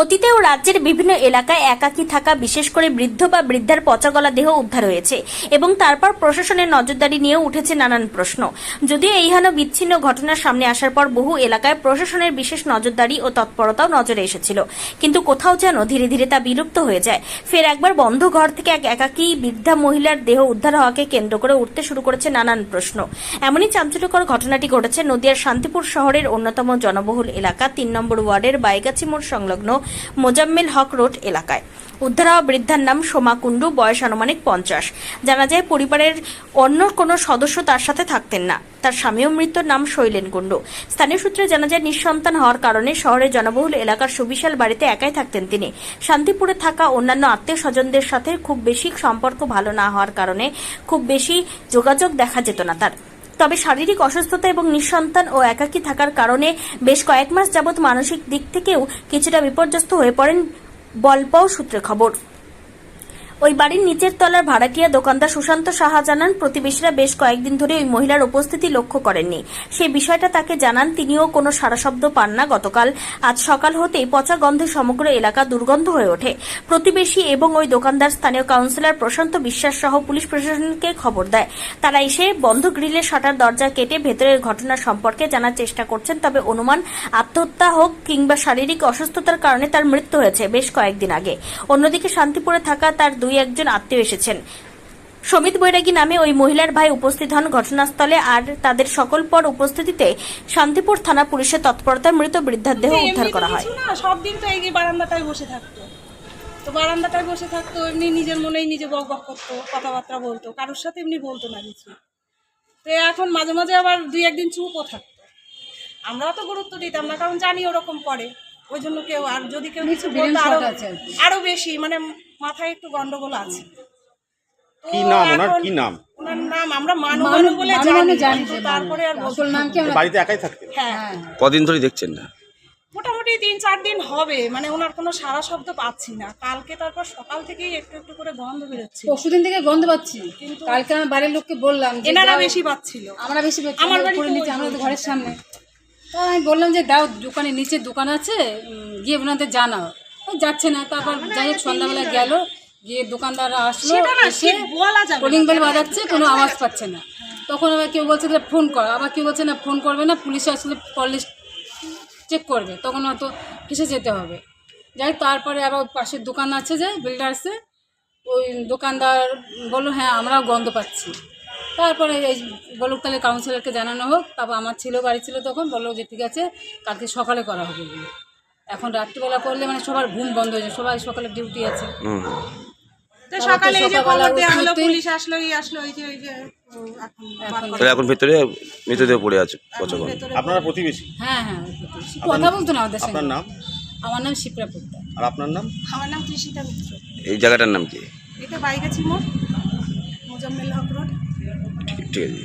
অতীতেও রাজ্যের বিভিন্ন এলাকায় একাকী থাকা, বিশেষ করে বৃদ্ধ বা বৃদ্ধার পচাগলা দেহ উদ্ধার হয়েছে এবং তারপর প্রশাসনের নজরদারি নিয়েও উঠেছে নানান প্রশ্ন। যদিও এই হেন বিচ্ছিন্ন ঘটনার সামনে আসার পর বহু এলাকায় প্রশাসনের বিশেষ নজরদারি ও তৎপরতাও নজরে এসেছিল। কিন্তু কোথাও যেন ধীরে ধীরে তা বিলুপ্ত হয়ে যায়। ফের একবার বন্ধ ঘর থেকে এক একাকী বৃদ্ধা মহিলার দেহ উদ্ধার হওয়াকে কেন্দ্র করে উঠতে শুরু করেছে নানান প্রশ্ন। এমনই চাঞ্চল্যকর ঘটনাটি ঘটেছে নদিয়ার শান্তিপুর শহরের অন্যতম জনবহুল এলাকা, তিন নম্বর ওয়ার্ডের বাইগাছি মোড় সংলগ্ন মোজাম্মেল হক রোড এলাকায়। উদ্ধার হওয়া বৃদ্ধার নাম সোমা কুণ্ডু, বয়স আনুমানিক পঞ্চাশ। জানা যায়, পরিবারের অন্য কোনো সদস্য তার সাথে থাকতেন না। তার স্বামীও মৃত্যুর নাম শৈলেন কুণ্ডু। স্থানীয় সূত্রে জানা যায়, নিঃসন্তান হওয়ার কারণে শহরের জনবহুল এলাকার সুবিশাল বাড়িতে একাই থাকতেন তিনি। শান্তিপুরে থাকা অন্যান্য আত্মীয় স্বজনদের সাথে খুব বেশি সম্পর্ক ভালো না হওয়ার কারণে খুব বেশি যোগাযোগ দেখা যেত না তার। তবে শারীরিক অসুস্থতা এবং নিঃসন্তান ও একাকী থাকার কারণে বেশ কয়েক মাস যাবৎ মানসিক দিক থেকেও কিছুটা বিপর্যস্ত হয়ে পড়েন বলপাও সূত্রে খবর। ওই বাড়ির নিচের তলার ভাড়াটিয়া দোকানদার সুশান্ত সাহা জানান, প্রতিবেশীরা বেশ কয়েকদিন ধরে ওই মহিলার উপস্থিতি লক্ষ্য করেননি। সেই বিষয়টা তাকে জানান, তিনিও কোনো সারা শব্দ পান না। গতকাল আজ সকাল হতেই পচা গন্ধে সমগ্র এলাকা দুর্গন্ধ হয়ে ওঠে। প্রতিবেশী এবং ওই দোকানদার স্থানীয় কাউন্সিলর প্রশান্ত বিশ্বাস সহ পুলিশ প্রশাসনকে খবর দেয়। তারা এসে বন্ধ গ্রিলের শাটার দরজা কেটে ভেতরের ঘটনা সম্পর্কে জানার চেষ্টা করছেন, তবে অনুমান আত্মহত্যা হোক কিংবা শারীরিক অসুস্থতার কারণে তার মৃত্যু হয়েছে বেশ কয়েকদিন আগে। অন্যদিকে শান্তিপুরে থাকা তার দুই একজন আত্মীয় এসেছেন। সমিত বৈরাগী নামে ওই মহিলার ভাই উপস্থিত হন ঘটনাস্থলে আর তাদের সকল পর উপস্থিতিতে শান্তিপুর থানা পুলিশের তৎপরতায় মৃত বৃদ্ধার দেহ উদ্ধার করা হয়। সব দিন তো এই বারান্দাটায় বসে থাকতো। তো বারান্দাটায় বসে থাকতো এমনি নিজের মনেই নিজে বক বক করতো কথাবার্তা বলতো কারোর সাথে এমনি বলতো না কিছু। তো এখন মাঝে মাঝে আবার দুই একদিন চুপও থাকতো। আমরা তো গুরুত্ব দিতাম না কারণ জানি ওরকম করে। ওই জন্য কেউ আর যদি কেউ কিছু বলতো আরও আরও বেশি মানে মাথায় একটু গন্ডগোল আছে। কি নাম? ওনার কি নাম? ওনার নাম আমরা মানু মানু বলে জানি কিন্তু তারপরে আর বলতে নাম কি আমরা বাড়িতে একাই থাকতেন? হ্যাঁ। কদিন ধরে দেখছেন না? মোটামুটি তিন চার দিন হবে মানে ওনার কোনো সারা শব্দ পাচ্ছি না। কালকে তারপর সকাল থেকেই একটু একটু করে গন্ধ বেরোচ্ছে। পরশুদিন থেকে গন্ধ পাচ্ছি। কালকে আমার বাড়ির লোককে বললাম যে এনারা দাও- বেশি পাচ্ছিল। আমরা বেশি পাচ্ছি আমার আমরা বাড়িতেও উপরে নিচে ওই তো ঘরের সামনে। তো আমি বললাম যে দাও দোকানে নিচে দোকান আছে উম, গিয়ে ওনাদের জানাও। যাচ্ছে না তারপর যাই হোক সন্ধ্যাবেলা গেল গিয়ে দোকানদাররা আসলো না এসে ঠিক বলা কলিং বেল বাজাচ্ছে কোনো আওয়াজ পাচ্ছে না। তখন আবার কেউ বলছে যে ফোন কর। আবার কেউ বলছে না ফোন করবে না পুলিশ আসলে কলেজ চেক করবে। তখন হয়তো ফেসে যেতে হবে। যাই হোক, তারপরে আবার পাশের দোকান আছে যে বিল্ডার্সে ওই দোকানদার বলল হ্যাঁ আমরাও গন্ধ পাচ্ছি। তারপরে এই বলুক তাহলে কাউন্সিলরকে জানানো হোক তারপর আমার ছেলেও বাড়ি ছিল তখন বলল যে ঠিক আছে কালকে সকালে করা হবে। এখন রাত্রিবেলা করলে মানে সবার ঘুম বন্ধ হয়ে যায় সবাই সকালে ডিউটি আছে। হুম। তো সকালে এই যে খবর দেওয়া হলো পুলিশ আসলো এই আসলো এই যে ওই যে এখন তাহলে ভেতরে মৃতদেহ পড়ে আছে আপনারা প্রতিবেশী? হ্যাঁ হ্যাঁ প্রতিবেশী। কথা বলতো না ওদের আপনার নাম? আমার নাম শিপ্রা পোদ্দার। আর আপনার নাম? আমার নাম তৃষিতা মিত্র। এই জায়গাটার নাম কি? এটা বাইগাছি মোড় মোজাম্মেল হক রোড। ঠিক ঠিক আছে।